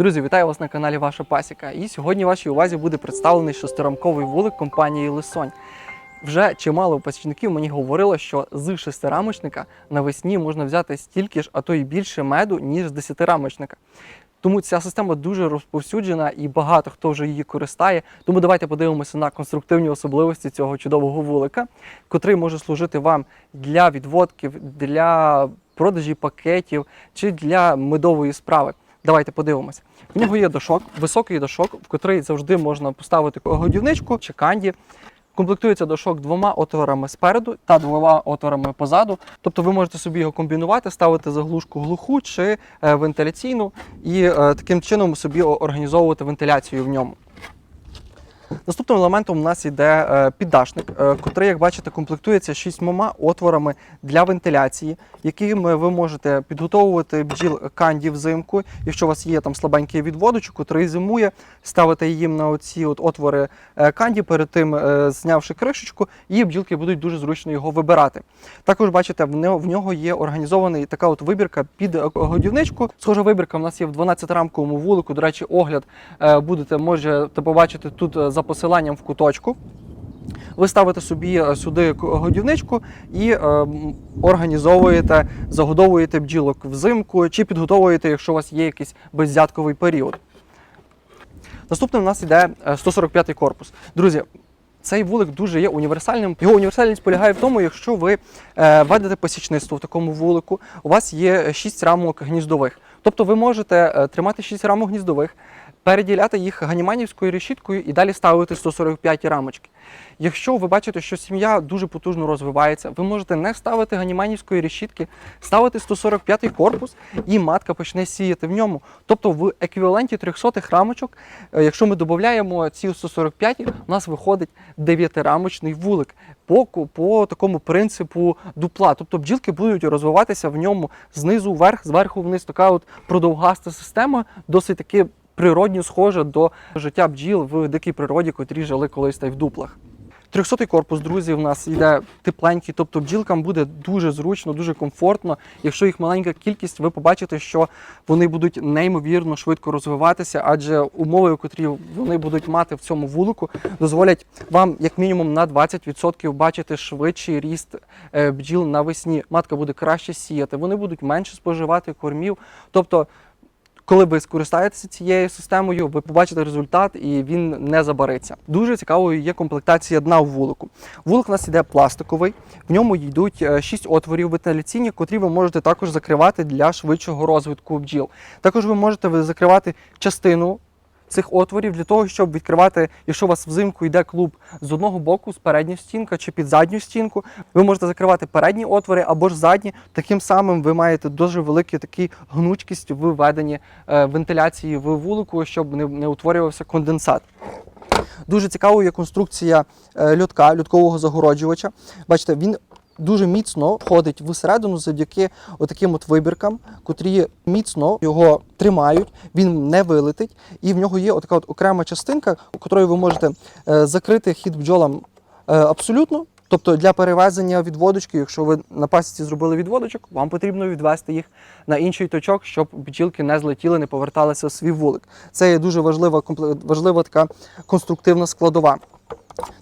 Друзі, вітаю вас на каналі Ваша Пасіка. І сьогодні вашій увазі буде представлений шестирамковий вулик компанії Лисонь. Вже чимало пасічників мені говорило, що з шестирамочника навесні можна взяти стільки ж, а то й більше меду, ніж з десятирамочника. Тому ця система дуже розповсюджена і багато хто вже її користає. Тому давайте подивимося на конструктивні особливості цього чудового вулика, котрий може служити вам для відводків, для продажі пакетів чи для медової справи. Давайте подивимося. В нього є дошок, високий дошок, в котрий завжди можна поставити годівничку чи канді. Комплектується дошок двома отворами спереду та двома отворами позаду. Тобто ви можете собі його комбінувати, ставити заглушку глуху чи е, вентиляційну і е, таким чином собі організовувати вентиляцію в ньому. Наступним елементом у нас йде е, піддашник, е, котрий, як бачите, комплектується шістьмома отворами для вентиляції, якими ви можете підготовувати бджіл канді взимку. Якщо у вас є там слабенький відводочок, котрий зимує, ставите їм на оці от отвори е, канді, перед тим е, знявши кришечку, і бджілки будуть дуже зручно його вибирати. Також бачите, в нього, є організований така от вибірка під е, годівничку. Схожа вибірка в нас є в 12-рамковому вулику. До речі, огляд е, будете можете побачити тут е, за посиланням в куточку. Ви ставите собі е, сюди годівничку і е, організовуєте, загодовуєте бджілок взимку чи підготовуєте, якщо у вас є якийсь беззятковий період. Наступним у нас йде 145-й корпус. Друзі, цей вулик дуже є універсальним. Його універсальність полягає в тому, якщо ви е, ведете посічництво в такому вулику, у вас є 6 рамок гніздових. Тобто ви можете е, тримати 6 рамок гніздових, переділяти їх ганіманівською решіткою і далі ставити 145 рамочки. Якщо ви бачите, що сім'я дуже потужно розвивається, ви можете не ставити ганіманівської решітки, ставити 145-й корпус, і матка почне сіяти в ньому. Тобто в еквіваленті 300 рамочок, е, якщо ми додаємо ці 145, у нас виходить 9-рамочний вулик по, по такому принципу дупла. Тобто бджілки будуть розвиватися в ньому знизу вверх, зверху вниз. Така от продовгаста система, досить таки природньо схожа до життя бджіл в дикій природі, котрі жили колись та й в дуплах. 300 корпус, друзі, у нас йде тепленький, тобто бджілкам буде дуже зручно, дуже комфортно. Якщо їх маленька кількість, ви побачите, що вони будуть неймовірно швидко розвиватися, адже умови, котрі вони будуть мати в цьому вулику, дозволять вам як мінімум на 20% бачити швидший ріст е, бджіл навесні. Матка буде краще сіяти, вони будуть менше споживати кормів. Тобто коли ви скористаєтеся цією системою, ви побачите результат і він не забариться. Дуже цікавою є комплектація дна в вулику. Вулик у нас іде пластиковий, в ньому йдуть 6 отворів вентиляційні, котрі ви можете також закривати для швидшого розвитку бджіл. Також ви можете закривати частину. Цих отворів для того, щоб відкривати, якщо у вас взимку йде клуб з одного боку, з передньої стінка чи під задню стінку, ви можете закривати передні отвори або ж задні. Таким самим ви маєте дуже велику такі гнучкість в веденні е, вентиляції в вулику, щоб не, не утворювався конденсат. Дуже цікавою є конструкція е, льотка, льоткового загороджувача. Бачите, він дуже міцно входить всередину завдяки отаким от вибіркам, котрі міцно його тримають, він не вилетить, і в нього є отака от окрема частинка, котрою ви можете е, закрити хід бджолам е, абсолютно. Тобто для перевезення відводочки, якщо ви на пасіці зробили відводочок, вам потрібно відвести їх на інший точок, щоб бджілки не злетіли, не поверталися в свій вулик. Це є дуже важлива, важлива така конструктивна складова.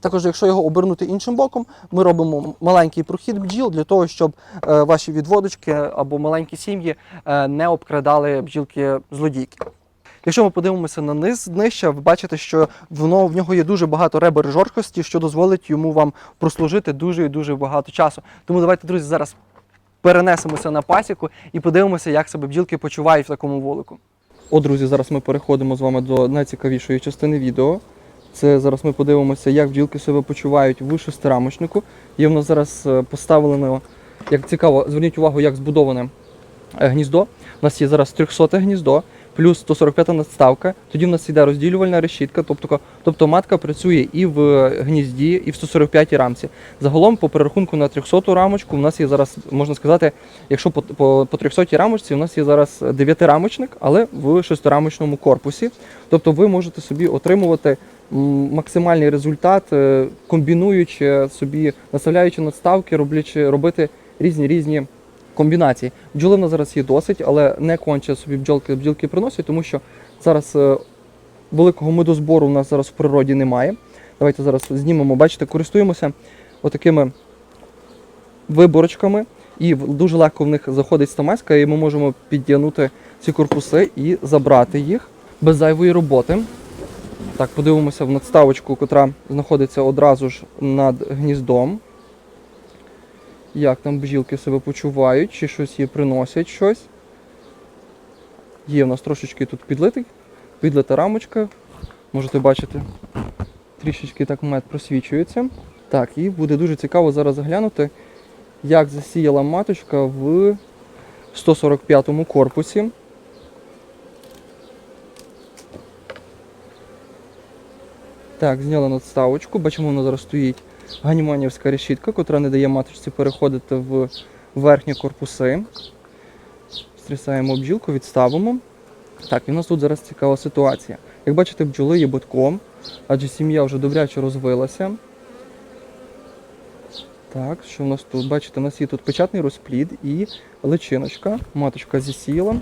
Також, якщо його обернути іншим боком, ми робимо маленький прохід бджіл для того, щоб е, ваші відводочки або маленькі сім'ї е, не обкрадали бджілки злодійки. Якщо ми подивимося на низ днища, ви бачите, що воно в нього є дуже багато ребер жорсткості, що дозволить йому вам прослужити дуже і дуже багато часу. Тому давайте, друзі, зараз перенесемося на пасіку і подивимося, як себе бджілки почувають в такому вулику. О, друзі, зараз ми переходимо з вами до найцікавішої частини відео. Це зараз ми подивимося, як бджілки себе почувають в шестирамочнику. Є в нас зараз е, поставлено, як цікаво, зверніть увагу, як збудоване е, гніздо. У нас є зараз 300 гніздо, плюс 145 надставка. Тоді в нас йде розділювальна решітка, тобто, тобто матка працює і в гнізді, і в 145 рамці. Загалом, по перерахунку на 300 рамочку, у нас є зараз, можна сказати, якщо по, по, по 300 рамочці, у нас є зараз 9-рамочник, але в шестирамочному корпусі. Тобто ви можете собі отримувати максимальний результат, е, комбінуючи собі, наставляючи надставки, роблячи, робити різні різні комбінації. Бджоли в нас зараз є досить, але не конче собі бджолки, бджілки приносять, тому що Зараз е, великого медозбору у нас зараз в природі немає. Давайте зараз знімемо, бачите, користуємося отакими виборочками, і в- дуже легко в них заходить стамеска, і ми можемо підтягнути ці корпуси і забрати їх без зайвої роботи. Так, подивимося в надставочку, котра знаходиться одразу ж над гніздом. Як там бджілки себе почувають, чи щось їй приносять щось. Є в нас трошечки тут підлитий, підлита рамочка. Можете бачити, трішечки так мед просвічується. Так, і буде дуже цікаво зараз заглянути, як засіяла маточка в 145-му корпусі. Так, зняла надставочку. Бачимо, вона зараз стоїть ганіманівська решітка, котра не дає маточці переходити в верхні корпуси. Стрісаємо бджілку, відставимо. Так, і в нас тут зараз цікава ситуація. Як бачите, бджоли є битком, адже сім'я вже добряче розвилася. Так, що в нас тут? Бачите, у нас є тут печатний розплід і личиночка. Маточка зісіяла.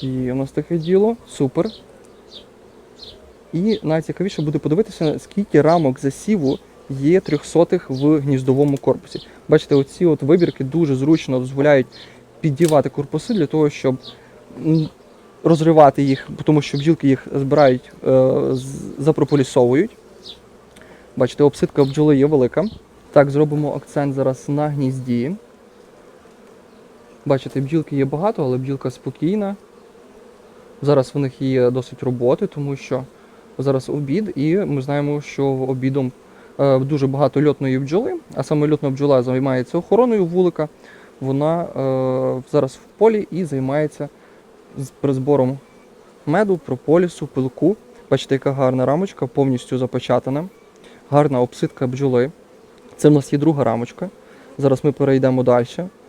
І у нас таке діло. Супер. І найцікавіше буде подивитися, скільки рамок засіву є трьохсотих в гніздовому корпусі. Бачите, оці от вибірки дуже зручно дозволяють піддівати корпуси для того, щоб розривати їх, тому що бджілки їх збирають, е, запрополісовують. Бачите, обсидка бджоли є велика. Так, зробимо акцент зараз на гнізді. Бачите, бджілки є багато, але бджілка спокійна. Зараз в них є досить роботи, тому що зараз обід, і ми знаємо, що обідом е, дуже багато льотної бджоли, а саме льотна бджола займається охороною вулика. Вона е, зараз в полі і займається призбором меду, прополісу, пилку. Бачите, яка гарна рамочка, повністю запечатана. Гарна обсидка бджоли. Це в нас є друга рамочка. Зараз ми перейдемо далі.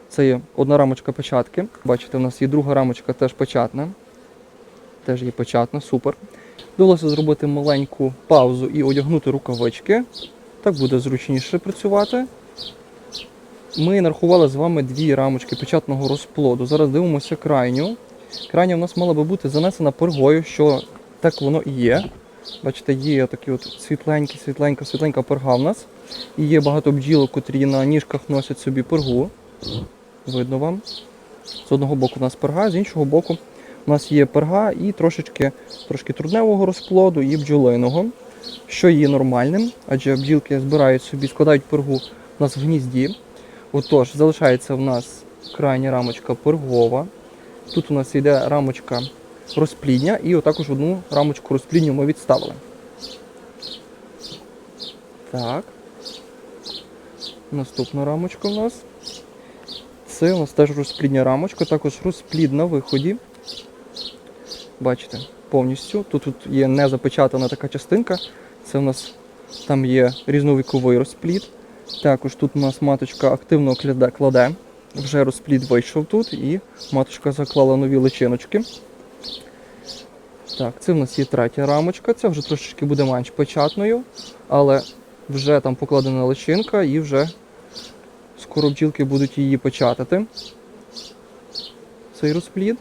Це є одна рамочка печатки. Бачите, у нас є друга рамочка теж печатна. Теж є печатна, супер. Довелося зробити маленьку паузу і одягнути рукавички. Так буде зручніше працювати. Ми нарахували з вами дві рамочки печатного розплоду. Зараз дивимося крайню. Крайня в нас мала би бути занесена пергою, що так воно і є. Бачите, є такі от світленькі, світленька, світленька перга в нас. І є багато бджілок, котрі на ніжках носять собі пергу. Видно вам. З одного боку у нас перга, з іншого боку у нас є перга і трошечки трошки трудневого розплоду і бджолиного, що є нормальним, адже бджілки збирають собі, складають пергу у нас в гнізді. Отож, залишається в нас крайня рамочка пергова. Тут у нас йде рамочка розплідня, і отакож одну рамочку розплідню ми відставили. Так. Наступна рамочка у нас. Це у нас теж розплідня рамочка, також розплід на виході. Бачите, повністю. Тут, тут є не запечатана така частинка. Це у нас там є різновіковий розплід. Також тут у нас маточка активно кладе, кладе. Вже розплід вийшов тут і маточка заклала нові личиночки. Так, це в нас є третя рамочка, це вже трошечки буде менш печатною, але вже там покладена личинка і вже скоро бджілки будуть її печатати. Цей розплід.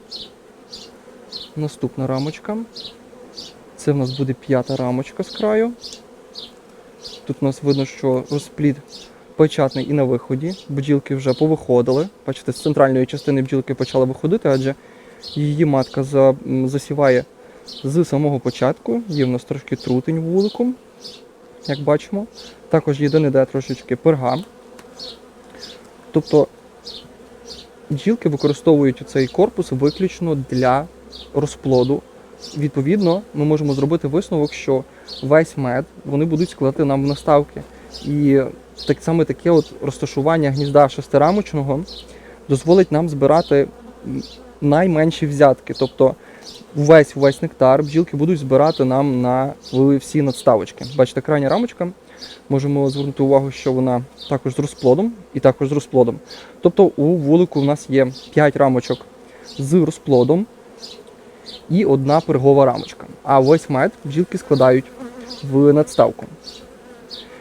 Наступна рамочка. Це в нас буде п'ята рамочка з краю. Тут у нас видно, що розплід печатний і на виході. Бджілки вже повиходили. Бачите, з центральної частини бджілки почали виходити, адже її матка засіває з самого початку. Є в нас трошки трутень вуликом, як бачимо. Також єдине де трошечки перга. Тобто бджілки використовують цей корпус виключно для розплоду. Відповідно, ми можемо зробити висновок, що весь мед вони будуть складати нам в наставки. І так саме таке от розташування гнізда шестирамочного дозволить нам збирати найменші взятки. Тобто весь весь нектар бджілки будуть збирати нам на всі надставочки. Бачите, крайня рамочка. Можемо звернути увагу, що вона також з розплодом і також з розплодом. Тобто у вулику в нас є 5 рамочок з розплодом і одна пергова рамочка. А ось мед бджілки складають в надставку.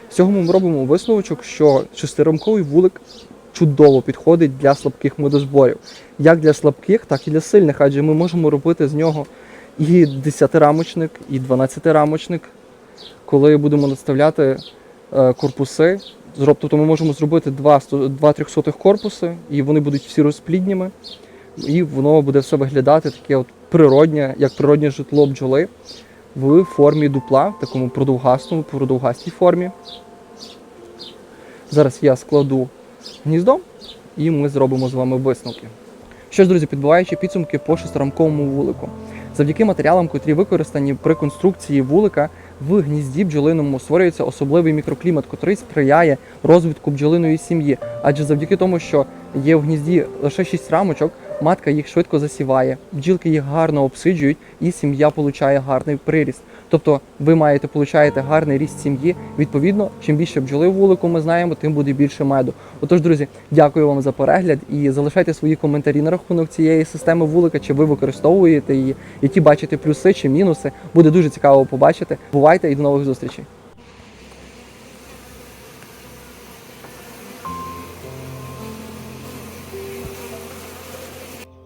З цього ми робимо висновочок, що шестирамковий вулик чудово підходить для слабких медозборів. Як для слабких, так і для сильних, адже ми можемо робити з нього і 10-рамочник, і 12-рамочник, коли будемо наставляти е, корпуси. Тобто ми можемо зробити два трьохсотих корпуси, і вони будуть всі розплідніми, і воно буде все виглядати таке от природнє, як природнє житло бджоли в формі дупла, в такому продовгастому, продовгастій формі. Зараз я складу гніздо і ми зробимо з вами висновки. Що ж, друзі, підбиваючи підсумки по шестирамковому вулику. Завдяки матеріалам, котрі використані при конструкції вулика, в гнізді бджолиному створюється особливий мікроклімат, котрий сприяє розвитку бджолиної сім'ї. Адже завдяки тому, що є в гнізді лише 6 рамочок, матка їх швидко засіває, бджілки їх гарно обсиджують, і сім'я получає гарний приріст. Тобто ви маєте получаєте гарний ріст сім'ї. Відповідно, чим більше бджоли в вулику ми знаємо, тим буде більше меду. Отож, друзі, дякую вам за перегляд і залишайте свої коментарі на рахунок цієї системи вулика, чи ви використовуєте її, які бачите плюси чи мінуси. Буде дуже цікаво побачити. Бувайте і до нових зустрічей.